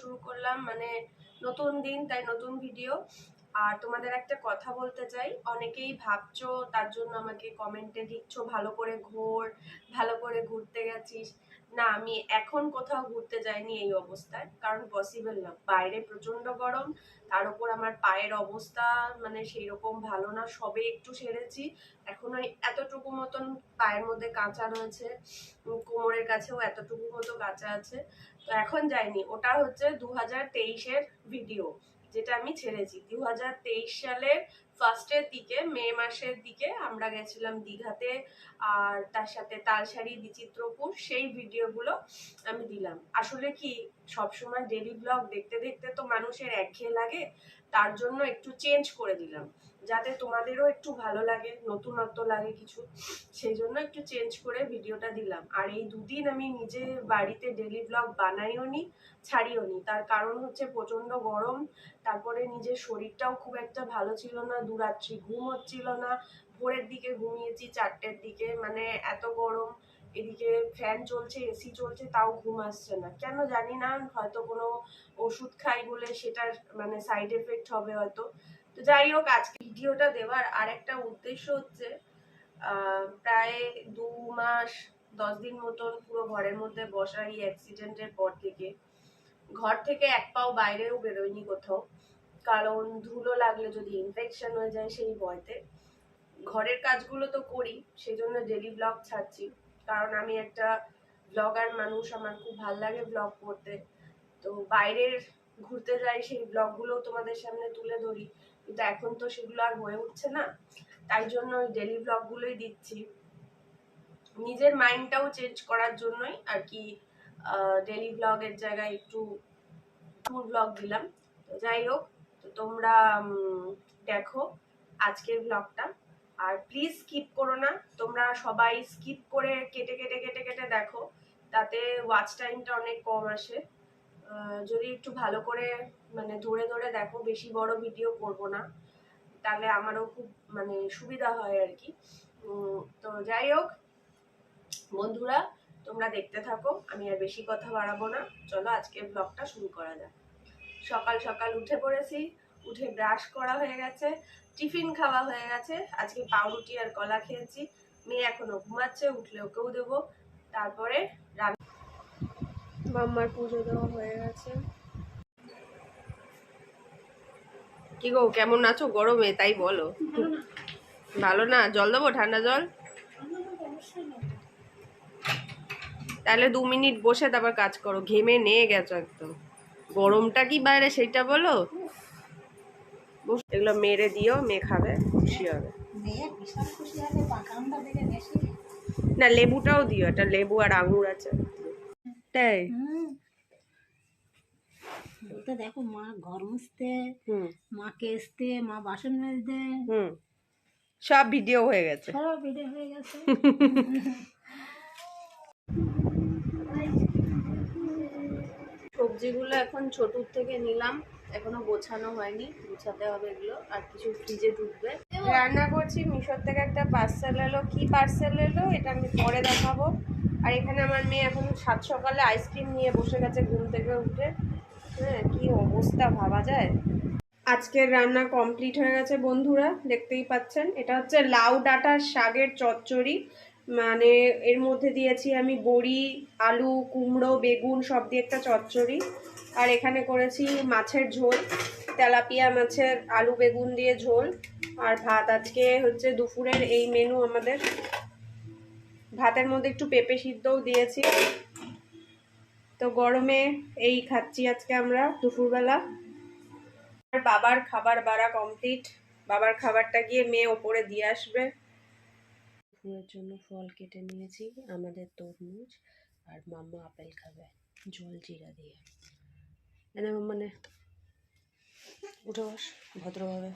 শুরু করলাম মানে নতুন দিন তাই নতুন ভিডিও আর তোমাদের একটা কথা বলতে চাই। অনেকেই ভাবছ তার জন্য আমাকে কমেন্টে লিখছো, ভালো করে ঘোর, ভালো করে ঘুরতে গেছিস। না, আমি এখন কোথাও ঘুরতে যাইনি এই অবস্থায়, কারণ পসিবল না। বাইরে প্রচণ্ড গরম, তার উপর আমার পায়ের অবস্থা মানে সেই রকম ভালো না। সবে একটু সেরেছি, এখন ওই এতটুকু মতন পায়ের মধ্যে কাঁচা রয়েছে, কোমরের কাছেও এতটুকু মতো কাঁচা আছে। তো এখন যাইনি। ওটা হচ্ছে দু হাজার তেইশের ভিডিও যেটা আমি ছেড়েছি। দু হাজার তেইশ সালের ফার্স্টের দিকে, মে মাসের দিকে আমরা গেছিলাম দীঘাতে, আর তার সাথে তালশাড়ি, বিচিত্রপুর, সেই ভিডিওগুলো আমি দিলাম। আসলে কি, সবসময় ডেলি ব্লগ দেখতে দেখতে তো মানুষের একঘেয়ে লাগে, তার জন্য একটু চেঞ্জ করে দিলাম। যাতে তোমাদেরও একটু ভালো লাগে, নতুনত্ব লাগে কিছু, সেই জন্য একটু চেঞ্জ করে ভিডিওটা দিলাম। আর এই দুদিন আমি নিজে বাড়িতে ডেলি ব্লগ বানাইও নি, ছাড়িও নি। তার কারণ হচ্ছে প্রচণ্ড গরম, তারপরে নিজের শরীরটাও খুব একটা ভালো ছিল না, দুরাত্রি ঘুম হচ্ছিল না। ভোরের দিকে ঘুমিয়েছি, চারটের দিকে মানে এত গরম। এদিকে ফ্যান চলছে এসি চলছে, তাও ঘুম আসছে না। কেন জানি না, হয়তো কোনো ওষুধ খাই বলে সেটার মানে সাইড এফেক্ট হবে হয়তো। তো যাই হোক, আজকে ভিডিওটা দেওয়ার আর একটা উদ্দেশ্য হচ্ছে প্রায় দু মাস, দশ দিন মতন পুরো ঘরের মধ্যে বসা এই অ্যাক্সিডেন্টের পর থেকে। ঘর থেকে এক পাও বাইরেও বেরোয়নি কোথাও। কারণ ধুলো লাগলে যদি ইনফেকশন হয়ে যায় সেই ভয়তে। ঘরের কাজগুলো তো করি সেই জন্য ডেলি ব্লগ ছাড়ছি। কারণ আমি একটা ব্লগার মানুষ, আমার খুব ভালো লাগে ব্লগ করতে। তো বাইরের ঘুরতে যাই, সেই ব্লগগুলো তোমাদের সামনে তুলে ধরি। কিন্তু এখন তো সেগুলো আর হয়ে উঠছে না। তাই জন্য ওই ডেলি ব্লগগুলোই দিচ্ছি। নিজের মাইন্ডটাও চেঞ্জ করার জন্যই আর কি ডেলি ব্লগের জায়গায় একটু ট্যুর ব্লগ দিলাম। তো যাই হোক, তো তোমরা দেখো আজকের ব্লগটা আর প্লিজ স্কিপ করো না। তোমরা সবাই স্কিপ করে কেটে কেটে কেটে কেটে দেখো। তাতে ওয়াচ টাইমটা অনেক কম আসে। যদি একটু ভালো করে মানে ধরে ধরে দেখো, বেশি বড় ভিডিও করব না, তাহলে আমারও খুব মানে সুবিধা হয় আর কি। তো যাই হোক, বন্ধুরা, তোমরা দেখতে থাকো, আমি আর বেশি কথা বাড়াবো না। চলো আজকের ব্লগটা শুরু করা যাক। সকাল সকাল উঠে পড়েছি। উঠে ব্রাশ করা হয়ে গেছে, টিফিন খাওয়া হয়ে গেছে। আজকে পাউরুটি আর কলা খেয়েছি। মেয়ে এখনও ঘুমাচ্ছে উঠলে ওকেও দেবো। তারপরে মাম্মার পুজো দেওয়া হয়ে গেছে। কি গো, কেমন আছো? গরমে, তাই বলো। ভালো না? জল দেবো? ঠান্ডা জল? তাহলে দু মিনিট বসে তারপর কাজ করো। ঘেমে নিয়ে গেছো একদম। গরমটা কি বাইরে, সেটা বলো? এগুলো মেরে দিও মেয়ে খাবে খুশি হবে। না লেবুটাও দিও এটা লেবু আর আঙুর আছে। তাই? বলতে দেখো মা ঘর মুছতে মা কেসতে মা বাসন মেজতে। হুম। সব ভিডিও হয়ে গেছে। সব বেড়ে হয়ে গেছে। সবজিগুলো এখন ছোটুর থেকে নিলাম। এখনও গোছানো হয়নি, গোছাতে হবে এগুলো, আর কিছু ফ্রিজে ঢুকবে। রান্না করছি, মিশোর থেকে একটা পার্সেল এলো। কি পার্সেল এলো? এটা আমি পরে দেখাবো। আর এখানে আমার মেয়ে এখন সাত সকালে আইসক্রিম নিয়ে বসে গেছে ঘুম থেকে উঠে। হ্যাঁ কি অবস্থা, ভাবা যায়? আজকের রান্না কমপ্লিট হয়ে গেছে বন্ধুরা, দেখতেই পাচ্ছেন। এটা হচ্ছে লাউ ডাঁটার শাকের চচ্চড়ি। মানে এর মধ্যে দিয়েছি আমি বড়ি, আলু, কুমড়ো, বেগুন, সব দিয়ে একটা চচ্চড়ি। আর এখানে করেছি মাছের ঝোল, তেলাপিয়া মাছের আলু বেগুন দিয়ে ঝোল। আর ভাত আজকে হচ্ছে দুপুরের এই মেনু আমাদের। ভাতের মধ্যে একটু পেঁপে সিদ্ধও দিয়েছি। তো গরমে এই খাচ্ছি আজকে আমরা দুপুরবেলা। আর বাবার খাবার বাড়া কমপ্লিট বাবার খাবারটা গিয়ে মেয়ে ওপরে দিয়ে আসবে। দুপুরের জন্য ফল কেটে নিয়েছি, আমাদের তরমুজ আর মাম্মা আপেল খাবে, জল জিরা দিয়ে। এনে মানে উঠে বস, ভদ্রভাবে।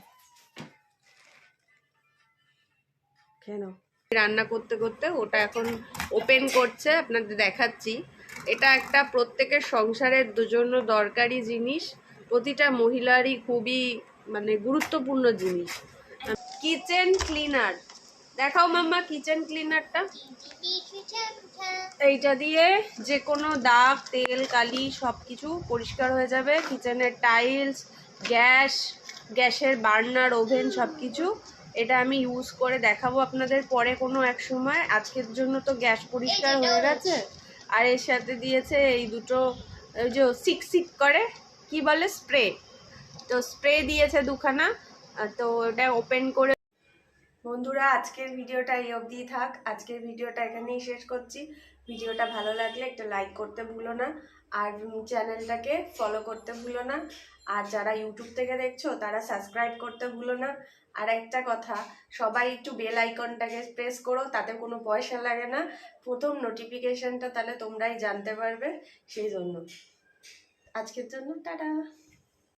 কেন রান্না করতে করতে ওটা এখন ওপেন করছে, আপনাদের দেখাচ্ছি। এটা একটা প্রত্যেকের সংসারের জন্য দরকারি জিনিস, প্রতিটা মহিলারই খুবই মানে গুরুত্বপূর্ণ জিনিস। কিচেন ক্লিনার দেখাও মাম্মা কিচেন ক্লিনারটা এইটা দিয়ে যে কোনো দাগ, তেল, কালি সব কিছু পরিষ্কার হয়ে যাবে। কিচেনের টাইলস গ্যাস গ্যাসের বার্নার ওভেন সব কিছু এটা আমি ইউজ করে দেখাবো আপনাদের পরে কোনো এক সময়। আজকের জন্য তো গ্যাস পরিষ্কার হয়ে গেছে। আর এর সাথে দিয়েছে এই দুটো যে সিক সিক করে, কি বলে স্প্রে তো স্প্রে দিয়েছে দুখানা। তো ওটা ওপেন করে বন্ধুরা, আজকের ভিডিওটা এই অবধি থাক। আজকের ভিডিওটা এখানেই শেষ করছি। ভিডিওটা ভালো লাগলে একটা লাইক করতে ভুলো না, আর চ্যানেলটাকে ফলো করতে ভুলো না, আর যারা ইউটিউব থেকে দেখছ, তারা সাবস্ক্রাইব করতে ভুলো না। আর একটা কথা, সবাই একটু বেল আইকনটাকে প্রেস করো, তাতে কোনো পয়সা লাগে না। প্রথম নোটিফিকেশনটা তাহলে তোমরাই জানতে পারবে, সেই জন্য। আজকের জন্য, টাটা।